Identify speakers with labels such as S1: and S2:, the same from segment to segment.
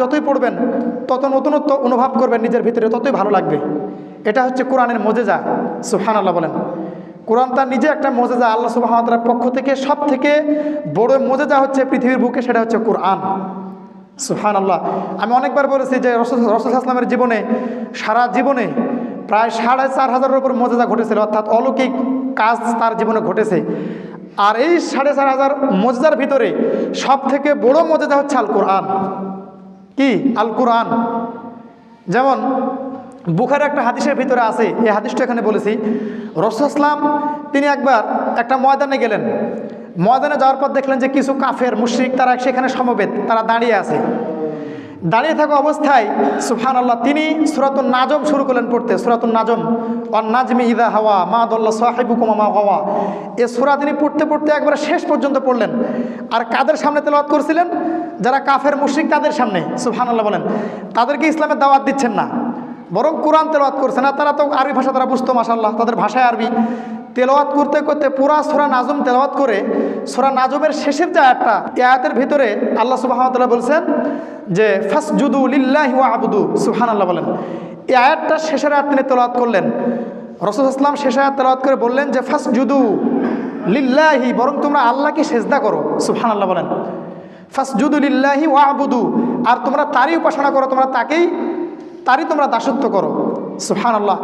S1: যতই পড়বেন, তত নতুনত্ব অনুভব করবেন নিজের ভিতরে, ততই ভালো লাগবে। এটা হচ্ছে কোরআনের মজেজা সুহান আল্লাহ বলেন। কোরআন তার নিজে একটা মজেজা, আল্লাহ সুবাহতালার পক্ষ থেকে সব থেকে বড় মজেজা হচ্ছে পৃথিবীর বুকে, সেটা হচ্ছে কোরআন। সুহান আল্লাহ আমি অনেকবার বলেছি যে রসুল রসুল আসলামের জীবনে, সারা জীবনে প্রায় সাড়ে চার হাজারের উপর মজেজা ঘটেছিল, অর্থাৎ অলৌকিক কাজ তার জীবনে ঘটেছে। আর এই সাড়ে চার হাজার মজেদার ভিতরে সব থেকে বড় মজেদা হচ্ছে আল কোরআন কি? আল কোরআন যেমন বুখার একটা হাদিসের ভিতরে আছে, এই হাদিসটা এখানে বলেছি রসুলাম তিনি একবার একটা ময়দানে গেলেন। ময়দানে যাওয়ার পর দেখলেন যে কিছু কাফের, মুশ্রিক, তারা সেখানে সমবেত, তারা দাঁড়িয়ে আছে। দাঁড়িয়ে থাকা অবস্থায় সুফান আল্লাহ তিনি সুরাতুল নাজম শুরু করলেন পড়তে সুরাতুল নাজম। অন নাজমি ইদা হাওয়া, মা দল্লা সাহেবু কুমা হাওয়া। এ সুরা তিনি পড়তে পড়তে একবারে শেষ পর্যন্ত পড়লেন। আর কাদের সামনে তেলাওয়াত করছিলেন? যারা কাফের মুশ্রিক তাদের সামনে সুফান আল্লাহ বলেন, তাদেরকে ইসলামের দাওয়াত দিচ্ছেন না। বরং কোরআন তেলাওয়াত করছে না তারা তো আরবি ভাষা তারা বুঝতো মাসাল্লাহ তাদের ভাষায় আরবি। তেলাওয়াত করতে করতে পুরা সোরা নাজম তেলাওয়াত করে, সোরা নাজমের শেষের যে আয়াতটা, এই আয়াতের ভিতরে আল্লাহ সুবাহতাল্লাহ বলছেন যে ফাস জুদু লিল্লাহি ওয়া আবুদু সুহান আল্লাহ বলেন। এই আয়াতটা শেষের আয়াত তিনি তেলাওয়াত করলেন। রসুল ইসলাম শেষ আয়াত তেলাওয়াত করে বললেন যে ফাস জুদু লিল্লাহি বরং তোমরা আল্লাহকে সেজদা করো সুহান আল্লাহ বলেন। ফাস জুদু লিল্লাহি ওয়া আবুদু আর তোমরা তারই উপাসনা করো, তোমরা তাকেই, তারই তোমরা দাসত্ব করো। সুহান আল্লাহ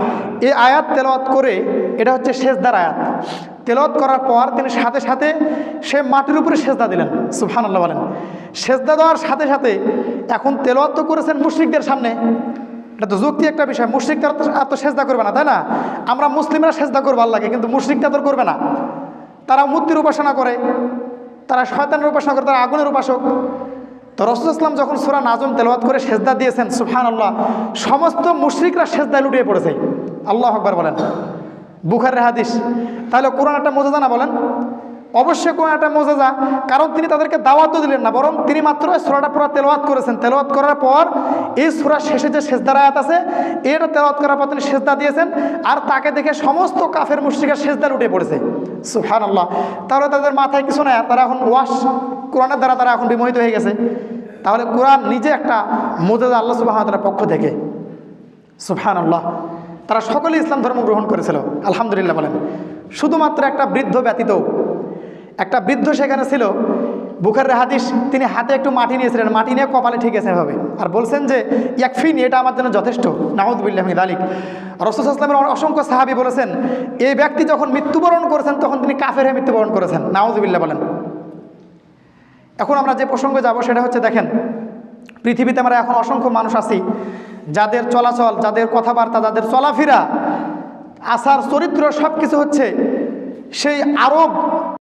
S1: এই আয়াত তেলাওয়াত করে, এটা হচ্ছে শেষদার আয়াত। তেলাওয়াত করার পর তিনি সাথে সাথে সে মাটির উপরে সেজদা দিলেন। সুহান আল্লাহ বলেন। সেজদা দেওয়ার সাথে সাথে এখন তেলাওয়াত তো করেছেন মুশ্রিকদের সামনে। এটা তো যুক্তি একটা বিষয়। মুশ্রিক আর তো সেজদা করবে না, তাই না? আমরা মুসলিমরা সেজদা করব আল্লাহকে, কিন্তু মুশ্রিকটা তো করবে না। তারা মূর্তির উপাসনা করে। তারা শয়তানের উপাসনা করে তারা আগুনের উপাসক। তো রসুল ইসলাম যখন সুরা নাজম তেলাওয়াত করে সেজদা দিয়েছেন সুফান আল্লাহ সমস্ত মুশ্রিকরা সেজদায় লুটিয়ে পড়েছে। আল্লাহ আকবর বলেন। বুখার রেহাদিস তাহলে কোরআন একটা মজা জানা বলেন। অবশ্যই কোনো একটা মজাদা কারণ তিনি তাদেরকে দাওয়াতও দিলেন না, বরং তিনি মাত্র সুরাটা পুরো তেলাওয়াত করেছেন। তেলাওয়াত করার পর এই সুরা শেষে যে সেজদার আয়াত আছে, এটা তেলাওয়াত করার পর তিনি সেজদা দিয়েছেন, আর তাকে দেখে সমস্ত কাফের মুশ্রিকের সেজদা লুটিয়ে পড়েছে। সুফহান আল্লাহ তাহলে তাদের মাথায় কিছু আর তারা এখন ওয়াশ, কোরআনের দ্বারা তারা এখন বিমোহিত হয়ে গেছে। তাহলে কোরআন নিজে একটা মোজাদা আল্লাহ সুবাহতালার পক্ষ থেকে। সুফহান আল্লাহ তারা সকলে ইসলাম ধর্ম গ্রহণ করেছিল, আলহামদুলিল্লাহ বলেন। শুধুমাত্র একটা বৃদ্ধ ব্যতীত একটা বৃদ্ধ সেখানে ছিল, বুখারের হাদিস, তিনি হাতে একটু মাটি নিয়েছিলেন, মাটি নিয়ে কপালে ঠিক আছে এভাবে। আর বলছেন যে, ইয়াকফিন, এটা আমার জন্য যথেষ্ট নাহদুবিল্লাহমিদ আলিক রসুল ইসলামের অসংখ্য সাহাবি বলেছেন, এই ব্যক্তি যখন মৃত্যুবরণ করেছেন, তখন তিনি কাফের হয়ে মৃত্যুবরণ করেছেন নাহদুবিল্লাহ বলেন। এখন আমরা যে প্রসঙ্গে যাব, সেটা হচ্ছে দেখেন, পৃথিবীতে আমরা এখন অসংখ্য মানুষ আছি, যাদের চলাচল, যাদের কথাবার্তা, যাদের চলাফেরা আসার চরিত্র সব কিছু হচ্ছে, সেই আরব